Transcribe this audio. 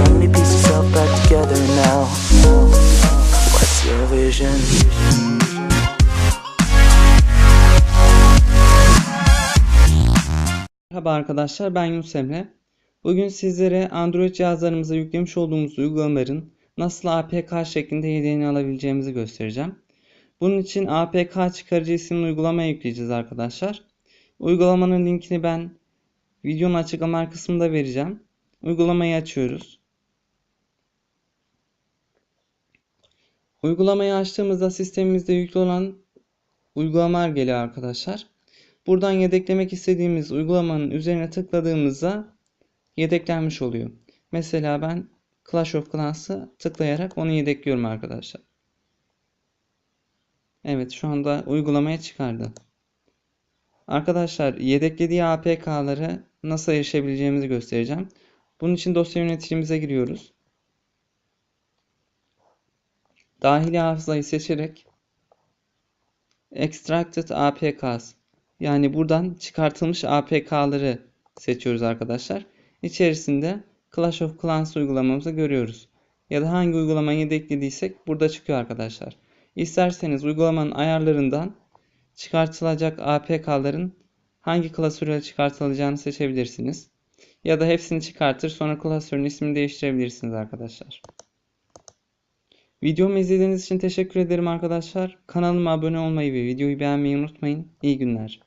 many pieces all back together now. What's your vision? Merhaba arkadaşlar ben Yunus Emre. Bugün sizlere Android cihazlarımıza yüklemiş olduğumuz uygulamaların nasıl APK şeklinde yedeğini alabileceğimizi göstereceğim. Bunun için APK çıkarıcı isimli uygulamayı yükleyeceğiz arkadaşlar. Uygulamanın linkini ben videonun açıklama kısmında vereceğim. Uygulamayı açıyoruz. Uygulamayı açtığımızda sistemimizde yüklü olan uygulamalar geliyor arkadaşlar. Buradan yedeklemek istediğimiz uygulamanın üzerine tıkladığımızda yedeklenmiş oluyor. Mesela ben Clash of Clans'ı tıklayarak onu yedekliyorum arkadaşlar. Evet şu anda uygulamaya çıkardı. Arkadaşlar yedeklediği APK'ları nasıl erişebileceğimizi göstereceğim. Bunun için dosya yöneticimize giriyoruz. Dahili hafızayı seçerek Extracted APKs yani buradan çıkartılmış APK'ları seçiyoruz arkadaşlar. İçerisinde Clash of Clans uygulamamızı görüyoruz. Ya da hangi uygulamayı yedeklediysek burada çıkıyor arkadaşlar. İsterseniz uygulamanın ayarlarından çıkartılacak APK'ların hangi klasöre çıkartılacağını seçebilirsiniz. Ya da hepsini çıkartır sonra klasörün ismini değiştirebilirsiniz arkadaşlar. Videomu izlediğiniz için teşekkür ederim arkadaşlar. Kanalıma abone olmayı ve videoyu beğenmeyi unutmayın. İyi günler.